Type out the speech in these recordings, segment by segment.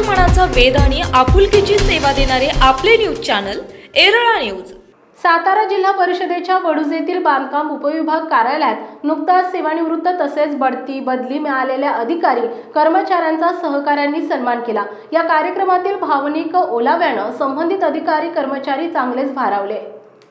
मनाचा वेध आणि आपुलकीची सेवा देणारे आपले न्यूज चॅनल एरळा न्यूज. सातारा जिल्हा परिषदेच्या वडूजेतील बांधकाम उपविभाग कार्यालयात नुकताच सेवानिवृत्त तसेच बढती बदली मिळालेल्या अधिकारी कर्मचाऱ्यांचा सहकाऱ्यांनी सन्मान केला. या कार्यक्रमातील भावनिक ओलाव्यानं संबंधित अधिकारी कर्मचारी चांगलेच भारावले.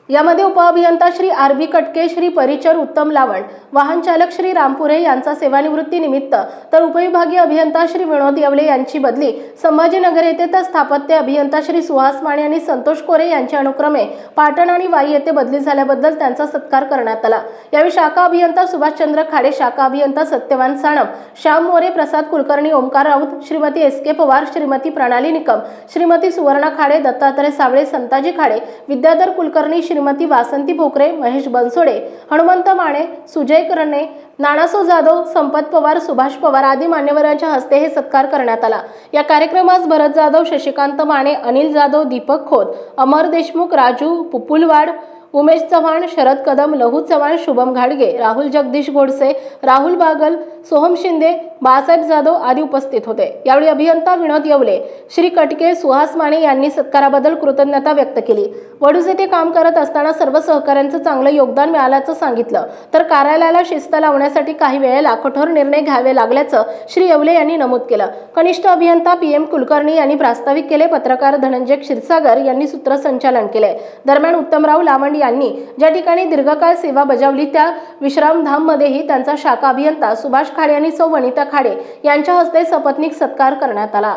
यामध्ये उपअभियंता श्री आर बी कटके श्री परिचर उत्तम लावण वाहन चालक श्री रामपुरे यांचा सेवानिवृत्तीनिमित्त तर उपविभागीय अभियंता श्री विनोद येवले यांची बदली संभाजीनगर येथे तर स्थापत्य अभियंता श्री सुहास माने आणि संतोष कोरे यांच्या अनुक्रमे पाटण आणि वाई येथे बदली झाल्याबद्दल त्यांचा सत्कार करण्यात आला. यावेळी शाखा अभियंता सुभाषचंद्र खाडे शाखा अभियंता सत्यवान साणप श्याम मोरे प्रसाद कुलकर्णी ओमकार राऊत श्रीमती एस के पवार श्रीमती प्रणाली निकम श्रीमती सुवर्णा खाडे दत्तात्रय सावळे संताजी खाडे विद्याधर कुलकर्णी श्रीमती वासंती भोकरे महेश बनसोडे हनुमंत माने सुजय करणे नानासो जाधव संपत पवार सुभाष पवार आदी मान्यवरांच्या हस्ते हे सत्कार करण्यात आला. या कार्यक्रमास भरत जाधव शशिकांत माने अनिल जाधव दीपक खोत अमर देशमुख राजू पुपुलवाड उमेश चव्हाण शरद कदम लहू चव्हाण शुभम घाडगे राहुल जगदीश गोडसे राहुल बागल सोहम शिंदे बाळासाहेब जाधव आदी उपस्थित होते. यावेळी अभियंता विनोद येवले श्री कटके सुहास माने यांनी सत्काराबद्दल कृतज्ञता व्यक्त केली. वडूज येथे काम करत असताना सर्व सहकाऱ्यांचं चांगलं योगदान मिळाल्याचं सांगितलं तर कार्यालयाला शिस्त लावण्यासाठी काही वेळेला कठोर निर्णय घ्यावे लागल्याचं श्री येवले यांनी नमूद केलं. कनिष्ठ अभियंता पी एम कुलकर्णी यांनी प्रास्ताविक केले पत्रकार धनंजय क्षीरसागर यांनी सूत्रसंचालन केले. दरम्यान उत्तमराव लावंड यांनी ज्या ठिकाणी दीर्घकाळ सेवा बजावली त्या विश्रामधाममध्येही त्यांचा शाखा अभियंता सुभाष खाडे आणि सौ वनिता खाडे यांच्या हस्ते सपत्नीक सत्कार करण्यात आला.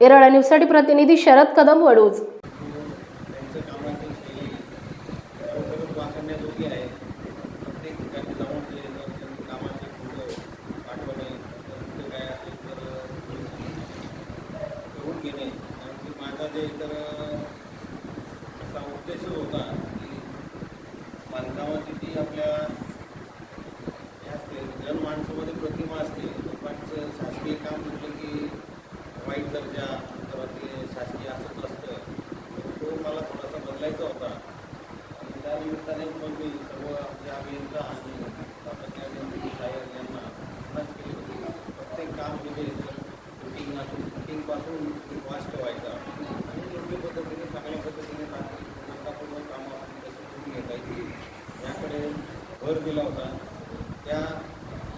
एरळा न्यूजसाठी प्रतिनिधी शरद कदम वडूज त्यांचं कामाची शैली खरोखरच वाखाणण्याजोगी आहे प्रत्येक ठिकाणी जाऊन ते जर त्यांचं कामाचे फोटो पाठवणे कुठे काय असेल तर करून घेणे कारण की माझा जे तर असा उद्देश होता की बांधकामाची ती आपल्या हे असते जनमानसामध्ये प्रतिमा असते लोकांचं काय काम म्हटलं की वाईट दर्जा किंवा ते शासकीय असंच असतं. तो मला थोडासा बदलायचा होता. आणि त्या निमित्ताने मग मी सर्व आपल्या अभियंता आणि स्थापत्य अभियंता यांना विनंती केली होती. प्रत्येक काम म्हणजे शूटिंग शूटिंगपासून वास ठेवायचा. आणि योग्य पद्धतीने चांगल्या पद्धतीने नाटकापूर्वक कामं आपण करून घेता येतील. याकडे भर दिला होता त्या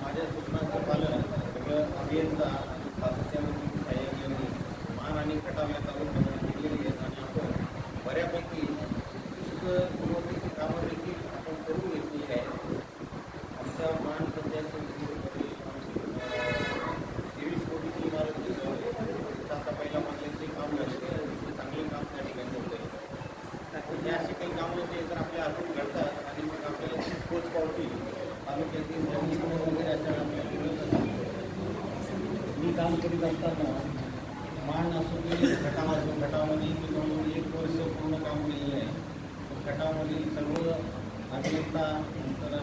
माझ्या सूचनांचं पालन सगळं अभियंता आणि स्थापत्यामध्ये साहेब यांनी मान आणि खटाव्या तालुक्यामध्ये केलेली आहेत आणि आपण बऱ्यापैकी उत्कृष्ट गुणवत्तेची कामं देखील आपण करून घेतलेली आहे आमचा मान सध्या तेवीस कोटीची इमारत दिसवली त्याचा आता पहिला मागल्याचे काम झालेले आहे ते चांगले काम त्या ठिकाणी होते तर अशी काही कामं जे तर आपल्या हातून घडतात आणि मग आपल्याला ती पोच पावती तालुक्यातील जमिनी वगैरे अशा आपल्याला मिळत असतात मी काम करीत असताना मान असो की खटाव असो खटावमध्ये जवळजवळ एक वर्ष पूर्ण काम केलेलं आहे. तर खटावमधील सर्व अभियंता नंतर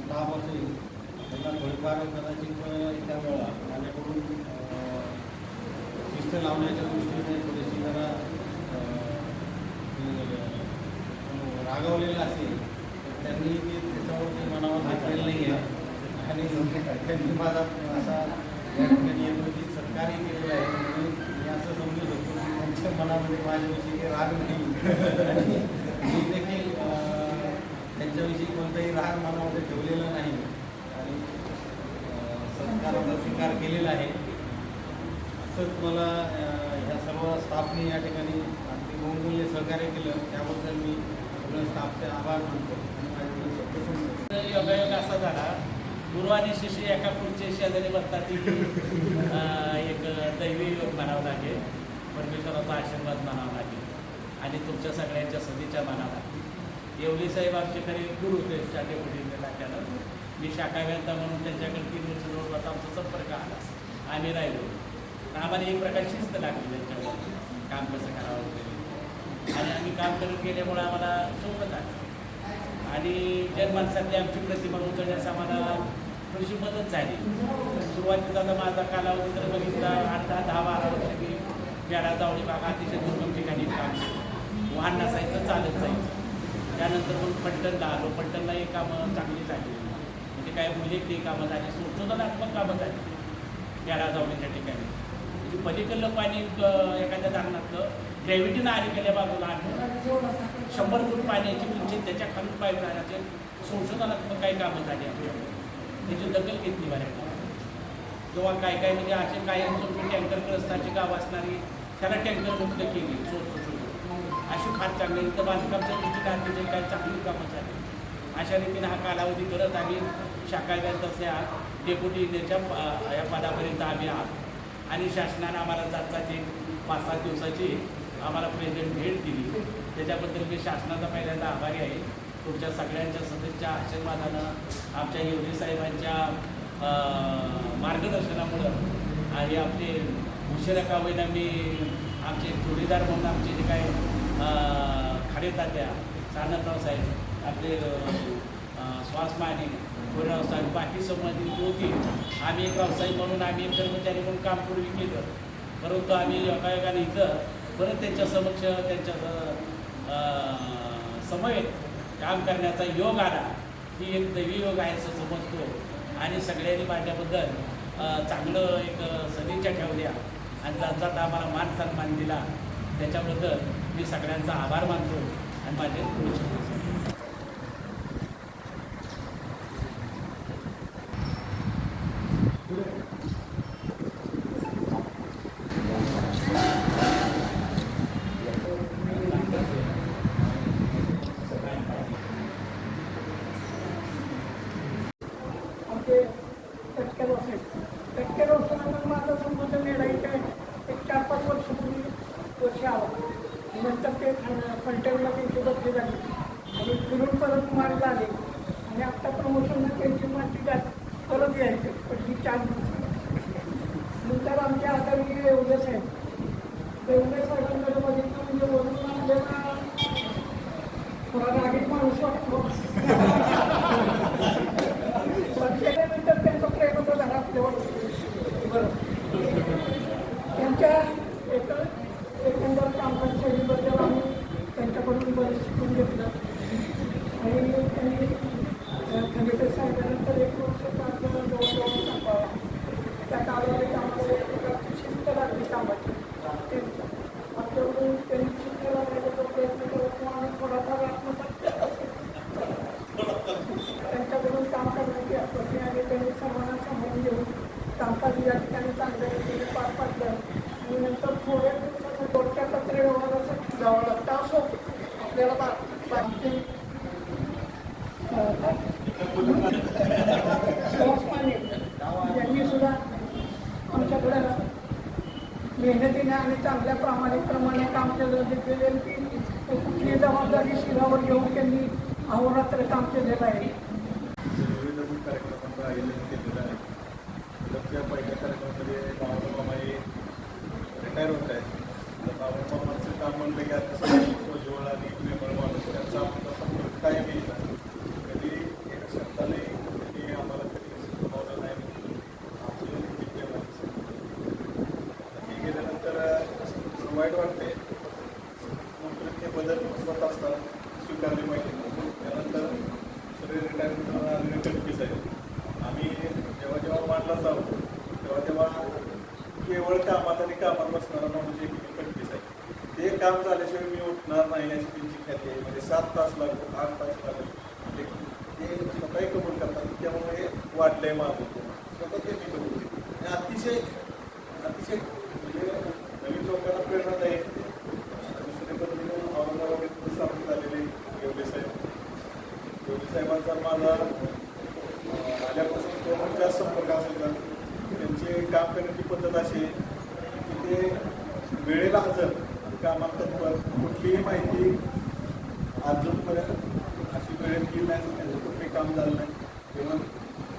स्टाफ असेल त्यांना थोडीफार कदाचित त्यावेळा माझ्याकडून शिस्त लावण्याच्या दृष्टीने थोडीशी जरा रागावलेलं असेल तर त्यांनी ते त्याच्यावरती मनावर घातलेलं नाही आहे आणि त्यांनी माझा असा त्या ठिकाणी येतो सरकारी केलेलं आहे. म्हणून मी असं समजू शकतो की त्यांच्या मनामध्ये माझ्याविषयी काही राग नाही. आणि मी देखील त्यांच्याविषयी कोणताही राग मनामध्ये ठेवलेला नाही. आणि अं, सत्काराचा स्वीकार केलेला आहे. असंच मला ह्या सर्व स्टाफने या ठिकाणी अगदी बहुमूल्य सहकार्य केलं. त्याबद्दल मी सगळं स्टाफचे आभार मानतो. आणि माझ्याकडे शब्द संपतो असा झाला गुरु आणि शिष्य एका पुढचे शेजारी बसतात ती. एक दैवी योग म्हणावं लागेल. परमेश्वराचा आशीर्वाद म्हणावा लागेल. आणि तुमच्या सगळ्यांच्या सदिच्छा म्हणावा लागेल. येवली साहेब आमचे खरे गुरु होते शाखे पुढील नाट्यानं मी शाखाव्यांता म्हणून त्यांच्याकडे तीन वर्ष जवळपास आमचा संपर्क आला. आम्ही राहिलो. आम्हाला एक प्रकारची शिस्त लागली त्यांच्यावर. काम कसं करावं वगैरे. आणि आम्ही काम करत गेल्यामुळे आम्हाला सोबत आलं. आणि जनमानसातली आमची प्रतिमा उचलण्यास आम्हाला थोडीशी मदत झाली. सुरुवातीचा तर माझा कालावधी तर बघितला आठ दहा दहा बारा वर्ष मी पेडा जावळी भाग अतिशय दुर्गम ठिकाणी काम वाहन नसायचं चालत जायचं त्यानंतर मग पलटणला आलो. पलटणलाही कामं चांगली झाली. म्हणजे काय उल्लेखनीय कामं झाली संशोधनात्मक कामं झाली. पेडा जावळीच्या ठिकाणी म्हणजे पलीकडलं पाणी एखाद्या धरणातलं ग्रॅव्हिटीनं अलीकडल्या बाजूला शंभर फूट पाण्याची उंची त्याच्या खालून पाईप राहण्याचे संशोधनात्मक काही कामं झाली आपल्याकडे दखल घेतली बऱ्यापैकी किंवा काय काय म्हणजे असे कायमस्वरूपी टँकरग्रस्ताची गाव असणारी त्याला टँकर मुक्त केली सोर्स शोधून अशी फार चांगली इथं बांधकामच्या दृष्टीने अतिशय काही चांगली कामं झाली. अशा रीतीने हा कालावधी करत आम्ही शाखा तसे डेप्युटी इंजिनियरच्या या पदापर्यंत आम्ही आहोत. आणि शासनानं आम्हाला जात जात एक पाच सात दिवसाची आम्हाला प्रेझेंट भेट दिली. त्याच्याबद्दल मी शासनाचा पहिल्यांदा आभारी आहे. तुमच्या सगळ्यांच्या सदस्यच्या आशीर्वादानं आमच्या योगी साहेबांच्या मार्गदर्शनामुळं आणि आपले उशिरा का होईना मी आमचे जोडीदार म्हणून आमचे जे काय अं, खाडे तात्या साहेब आपले श्वास माने कोरेराव साहेब बाकी संबंधित होती आम्ही एक व्यावसायिक म्हणून आम्ही कर्मचारी म्हणून काम पूर्वी केलं. परंतु आम्ही योगायोगाने इथं परत त्यांच्या समक्ष त्यांच्या अं, समवेत काम करण्याचा योग आला ही एक दैवी योग आहे असं समजतो. आणि सगळ्यांनी माझ्याबद्दल चांगलं एक सदिच्छा ठेवल्या आणि ज्यांचा जात आम्हाला मान सन्मान दिला त्याच्याबद्दल मी सगळ्यांचा आभार मानतो आणि माझे पुढे शब्द आमचे टक्के असेल टक्के रोषणानंतर माझा संबंध मिळायचा एक चार पाच वर्षापूर्वी वर्ष आला नंतर ते फलटणला त्यांची बदली झाली. आणि फिरून परत मार्ग आले आणि आत्ता प्रमोशनला त्यांची माती जास्त परत यायचे. पण ही चार दिवस. नंतर आमच्या आदरणीय एवढे साहेब. एवढे साहेबांकडे बघितलं म्हणजे वरून आणलेला थोडा रागीट माणूस वाटतो पण केल्यानंतर त्यांचा प्रेमाचा धडा आपल्यावर बरं त्यांच्या एक एकंदर कामकाज शैलीबद्दल आम्ही त्यांच्याकडून बरेच शिकून घेतलं आणि त्यांनी खंडेकर साहेबांनंतर एक वर्ष आपल्याला जवळजवळ सांभाळा त्या कालावधीत आम्हाला शिस्त लागली कामाची आमच्याकडून त्यांनी शिस्त लागण्याचा प्रयत्न करत आम्ही थोडाफार आत्मसात त्यांच्याकडून काम करण्याची असते आणि त्यांनी सर्वांना सांभाळून घेऊन कामकाज या ठिकाणी चांगल्या रीतीने पार पाडलं आणि नंतर थोड्या दिवसात डोक्या कचरे व्यवहारासाठी जावं लागतं असो आपल्याला बा बाकी पाणी यांनी सुद्धा आमच्याकडे मेहनतीने आणि चांगल्या प्रामाणिकप्रमाणे काम केलं देखील की कुठली जबाबदारी शिरावर घेऊन त्यांनी ते काम केलेलं आहे विविध कार्यक्रमांचं आयोजन केलेलं आहे त्याच्या पहिल्या कार्यक्रमामध्ये बाबामाई रिटायर होत आहेत तर बाबामामाचं काम म्हणलं की आता सोजवळ आणि प्रेमळ माणूस त्यांचा आमचा संपर्क कायम येईल कधी एका शब्दाने त्यांनी आम्हाला कधी सुनावलं नाही आमचं इतकी प्रेमाची संबंध. हे गेल्यानंतर वाईट वाटते नंतर ते बदल स्वतः असतात स्वीकारले पाहिजे त्यानंतर सगळे रिटायरमेंट आलेले कणकीच आहेत आम्ही जेव्हा जेव्हा मांडला जाऊ तेव्हा तेव्हा केवळ कामात आणि कामात बसणारा माणूस एक कणकीच आहे ते काम झाल्याशिवाय मी उठणार नाही अशी त्यांची ख्याती आहे. म्हणजे सात तास लागतो आठ तास लागतो. ते स्वतःही कबूल करतात त्यामुळे हे वाढलंय माझं स्वतः ते मी कबूल आणि अतिशय अतिशय म्हणजे नवीन लोकांना प्रेरणादायी आहे दुसरे पद्धतीने औरंगाबाद स्थापित झालेले येवले साहेब. योगी साहेबांचा माझा आल्यापासून दोन जास्त संपर्क असायचा त्यांचे काम करण्याची पद्धत अशी आहे की ते वेळेला हजर. कामात तत्पर कुठलीही माहिती अजूनपर्यंत अशी मिळेल की नाही त्याचं कुठलंही काम झालं नाही. इव्हन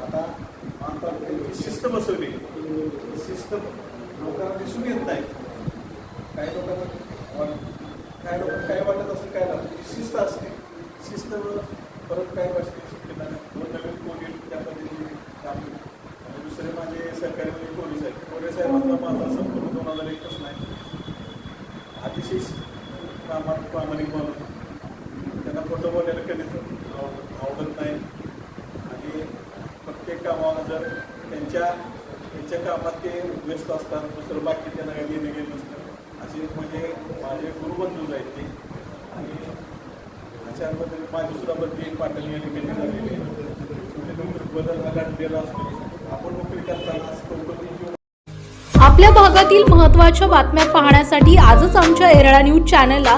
आता मानतात शिस्त बसवली शिस्त लोकांना दिसून येत नाही. काही लोकांना काही लोकांना काय वाटत असेल काय लागतं शिस्त असते. शिस्त परत काय गोष्टी शिकलेल्या नाही. दोन नवीन कोणी त्या पद्धतीने काम दुसरे माझे सरकारी म्हणजे पोलीस आहेत. पोलीस साहेबांना माझा असं दोन हजार एकच नाही अतिशय कामात प्रामाणिक माणूस त्यांना फोटो बोलायला कधीच आवडत आवडत नाही. आणि प्रत्येक कामावर जर त्यांच्या त्यांच्या कामात ते व्यस्त असतात दुसरं बाकी त्यांना काही देणं गेलं नसतं. असे म्हणजे माझे गुरुबंधूच आहेत ते. आणि त्याच्याबद्दल माझी सुद्धा बदली पाटील यांनी ठिकाणी झालेली आहे नोकरी बदल झाला असतो. आपण नोकरी करताना आपल्या भागातील महत्त्वाच्या बातम्या पाहण्यासाठी आजच आमच्या एरळा न्यूज चॅनलला